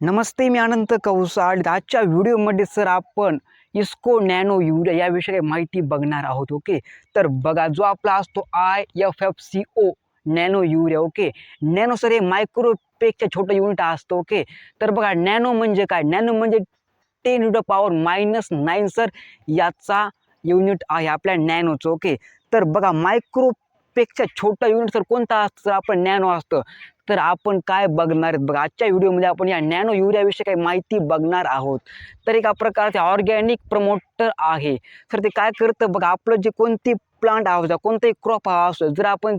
नमस्ते मी अनंत कौसाड आजच्या व्हिडिओमध्ये सर आपण इस्को नॅनो युरिया याविषयी माहिती बघणार आहोत ओके? तर बघा जो आपला असतो I F F C O nano urea okay? Nano sir हे मायक्रोपेकच्या छोटं युनिट असतं ओके? तर बघा नॅनो म्हणजे काय? नॅनो म्हणजे ten to the power minus nine sir याचा युनिट आहे आपल्या नॅनोचं ओके? तर बघा मायक्रोपेकच्या छोटं युनिट सर कोणता असतं? सर आपण नॅनो असतं. तर आपण काय बघणार? आहेत बघा आजच्या व्हिडिओमध्ये आपण या नॅनो युरियाविषयी काही माहिती बघणार आहोत. तर एका प्रकारचे ऑर्गॅनिक प्रमोटर आहे. तर ते काय करतं? बघा आपलं जे कोणती प्लांट असतं कोणताही क्रॉप हवा असतो जर आपण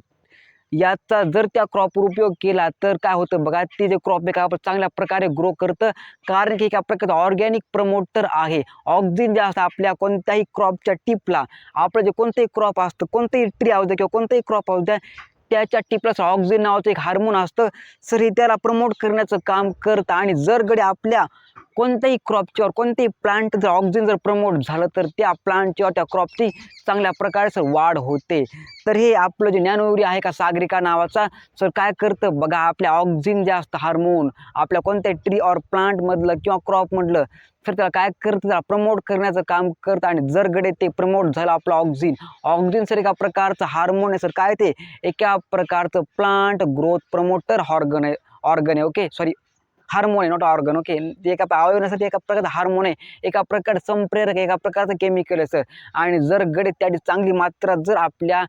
याचा जर त्या क्रॉपवर उपयोग केला तर काय होतं? बघा ते जे क्रॉप आहे का आपण चांगल्या प्रकारे ग्रो करतं. कारण की एका प्रकारचं ऑर्गॅनिक प्रमोटर आहे. ऑक्सिजन जे असतं आपल्या कोणत्याही क्रॉपच्या टिपला आपलं जे कोणतंही क्रॉप असतं कोणतंही ट्री असू द्या किंवा कोणतंही क्रॉप असू द्या त्याच्या टिपलास ऑक्झिन नावाचं एक हार्मोन असतं. सर हे त्याला प्रमोट करण्याचं काम करतं. आणि जर गडी आपल्या कोणत्याही क्रॉपच्यावर कोणतेही प्लांट जर ऑक्सिजन जर प्रमोट झालं तर त्या प्लांटची त्या क्रॉपची चांगल्या प्रकारे सर वाढ होते. तर हे आपलं जे ज्ञानवरी आहे का सागरिका नावाचा सर काय करतं बघा आपल्या ऑक्सिजन जे असतं हार्मोन आपल्या कोणत्याही ट्री ऑर प्लांटमधलं किंवा क्रॉपमधलं तर त्याला काय करतं त्याला प्रमोट करण्याचं काम करतं आणि जर गडे ते प्रमोट झालं आपलं ऑक्सिजन ऑक्सिजन सर एका प्रकारचं हार्मोन आहे सर. काय ते? एका प्रकारचं प्लांट ग्रोथ प्रमोटर हॉर्गन आहे ऑर्गन आहे ओके सॉरी हार्मोन आहे नॉट ऑर्गन ओके ते एका अवयवण्यासाठी एका प्रकारचं हार्मोन आहे एका प्रकारचं संप्रेरक एका प्रकारचं केमिकल आहे सर आणि जर गडे त्याची चांगली मात्रा जर आपल्या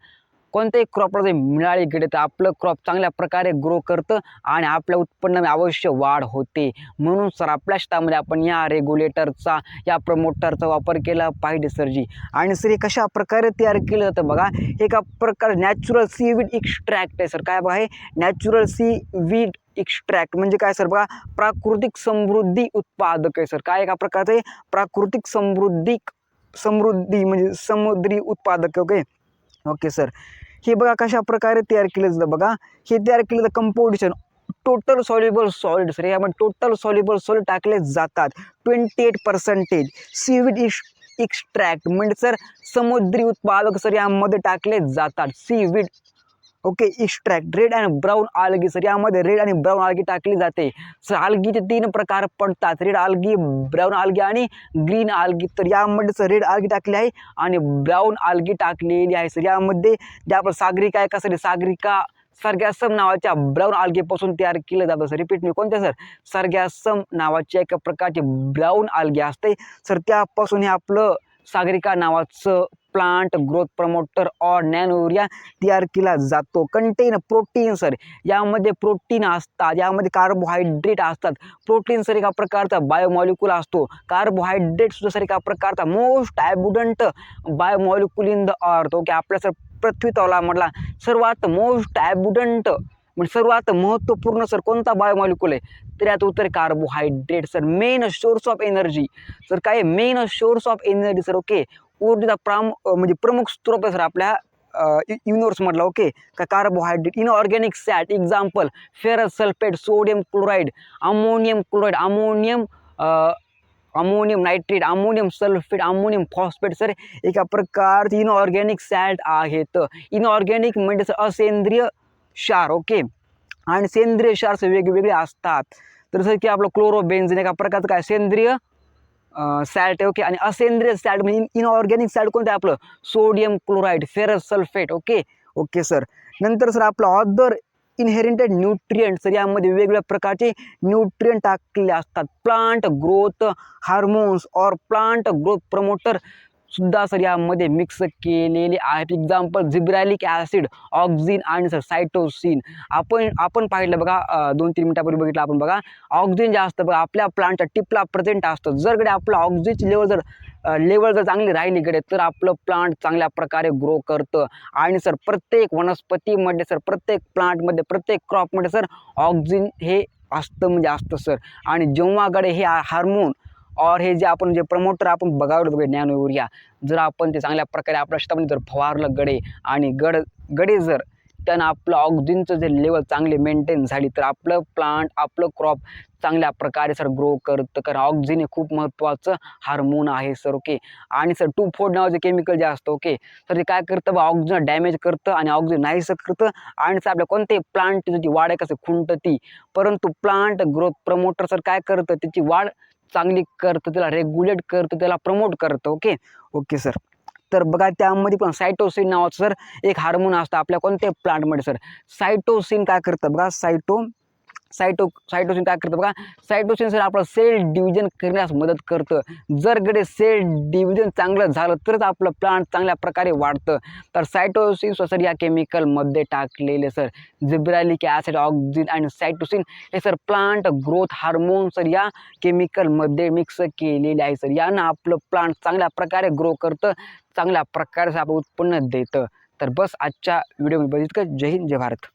कोणत्याही क्रॉपला जर मिळाली गडे तर आपलं क्रॉप चांगल्या प्रकारे ग्रो करतं आणि आपल्या उत्पन्नामध्ये अवश्य वाढ होते. म्हणून सर आपल्या शेतामध्ये आपण या रेग्युलेटरचा या प्रमोटरचा वापर केला पाहिजे सरजी आणि सर हे कशा प्रकारे तयार केलं जातं बघा? हे एका प्रकार नॅचरल सी वीड एक्स्ट्रॅक्ट आहे सर काय बघा हे? नॅचरल सी वीड एक्स्ट्रॅक्ट म्हणजे काय सर बघा प्राकृतिक समृद्धी उत्पादक आहे सर काय एका प्रकारचं? प्राकृतिक समृद्धी समृद्धी म्हणजे समुद्री उत्पादक ओके ओके सर हे बघा कशा प्रकारे तयार केलं जातं बघा. हे तयार केलं जातं composition total soluble solid sir यामध्ये टोटल सॉल्युबल सॉलिड टाकले जातात. ट्वेंटी एट पर्सेंटेज सीविड इश एक्स्ट्रॅक्ट म्हणजे सर समुद्री उत्पादक सर यामध्ये टाकले जातात. Seaweed okay extract red and brown algae sir यामध्ये रेड आणि ब्राऊन आलगी टाकली जाते. सर आलगीचे तीन प्रकार पडतात. रेड आलगी ब्राऊन आलगी आणि ग्रीन आलगी तर यामध्ये सर रेड आलगी टाकली आहे आणि ब्राऊन आलगी टाकलेली आहे. सर यामध्ये ज्या आपण सागरिका आहे का सर सागरिका सर्गॅसम नावाच्या ब्राऊन आलगीपासून तयार केलं जातं. सर रिपीट मी कोणत्या सर सर्गॅसम नावाच्या एका प्रकारची ब्राऊन आलगी असते. सर त्यापासून हे आपलं सागरिका नावाचं plant growth promoter or nano urea तयार केला जातो कंटेन प्रोटीन सर यामध्ये प्रोटीन असतात. यामध्ये कार्बोहायड्रेट असतात. प्रोटीन सर एका प्रकारचा बायोमॉलिक्युल असतो. कार्बोहायड्रेट सुद्धा सर एका प्रकारचा most abundant biomolecule in the earth okay आपल्या सर पृथ्वी तलामधला सर्वात मोस्ट ॲबुडंट म्हणजे सर्वात महत्त्वपूर्ण सर कोणता बायोमॉलिक्युल आहे? तर यात उत्तर carbohydrate sir main source of energy sir काय main source of energy sir okay ऊर्जेचा प्राम म्हणजे प्रमुख स्त्रोत आहे सर आपल्या युनिवर्समधला ओके का carbohydrate inorganic salt example ferrous sulphate sodium chloride ammonium chloride ammonium ammonium nitrate ammonium sulphate ammonium phosphate sir एका प्रकारचे इनऑर्गॅनिक सॅट आहेत. इनऑर्गॅनिक म्हणजे सर असेंद्रिय क्षार ओके आणि सेंद्रिय क्षार वेगवेगळे असतात. तर जसं की आपलं क्लोरोबेन्झिन एका प्रकारचं काय? सेंद्रिय सॅल्ट आहे ओके आणि असेंद्रिय सॅल्ट म्हणजे इनऑर्गॅनिक सॅल्ट कोणतं आहे आपलं? Sodium chloride ferrous sulphate okay okay sir नंतर सर आपलं ऑदर इनहेरिटेड न्यूट्रियंट सर यामध्ये वेगवेगळ्या प्रकारचे न्यूट्रियंट टाकलेले असतात. Plant growth hormones or plant growth promoter सुद्धा सर यामध्ये मिक्स केलेले आहेत. एक्झाम्पल झिब्रॅलिक ॲसिड ऑक्झिन आणि सर सायटोसिन आपण आपण पाहिलं बघा दोन तीन मिनिटापूर्वी बघितलं आपण बघा. ऑक्झिन जे असतं बघा आपल्या प्लांटच्या टिपला प्रेझेंट असतं. जर कडे आपलं ऑक्झिनची लेवल जर लेवल जर चांगली राहिली कडे तर आपलं प्लांट चांगल्या प्रकारे ग्रो करतं. आणि सर प्रत्येक वनस्पतीमध्ये सर प्रत्येक प्लांटमध्ये प्रत्येक क्रॉपमध्ये सर ऑक्झिन हे असतं म्हणजे असतं सर. आणि जेव्हाकडे हे हार्मोन और हे जे आपण जे प्रमोटर आपण बघावलं बघूया नॅनो युरिया. जर आपण ते चांगल्या प्रकारे आपल्या शेतामध्ये जर फवारलं गडे आणि गड गडे जर त्यानं आपलं ऑक्सिजनचं जे लेवल चांगले मेंटेन झाली तर आपलं प्लांट आपलं क्रॉप चांगल्या प्रकारे सर ग्रो करतं. कारण ऑक्सिजन हे खूप महत्त्वाचं हार्मोन आहे सर ओके आणि सर टू फोड नावाचं केमिकल जे असतं ओके तर ते काय करतं बा ऑक्सिजन डॅमेज करतं आणि ऑक्सिजन नाहीसं करतं. आणि सर आपल्या कोणत्याही प्लांटची जी वाढ आहे कसं खुंटती. परंतु प्लांट ग्रोथ प्रमोटर सर काय करतं त्याची वाढ चांगली करतं त्याला रेग्युलेट करतं त्याला प्रमोट करतं ओके ओके सर तर बघा त्यामध्ये पण सायटोसिन नावाचं सर एक हार्मोन असतं आपल्या कोणत्या प्लांटमध्ये सर सायटोसिन काय करतं बघा सायटो सायटो सायटोसिन काय करतं बघा? सायटोसिन सर आपलं सेल डिव्हिजन करण्यास मदत करतं. जर कडे सेल डिव्हिजन चांगलं झालं तरच आपलं प्लांट चांगल्या प्रकारे वाढतं. तर सायटोसिन सर या केमिकलमध्ये टाकलेले सर जिब्रालिक ॲसिड ऑक्झिन आणि सायटोसिन हे sir plant growth hormone sir या केमिकलमध्ये मिक्स केलेले आहे सर यानं आपलं प्लांट चांगल्या प्रकारे ग्रो करतं चांगल्या प्रकारे आपलं उत्पन्न देतं. तर बस आजच्या व्हिडिओमध्ये बघितलं. जय हिंद जय भारत.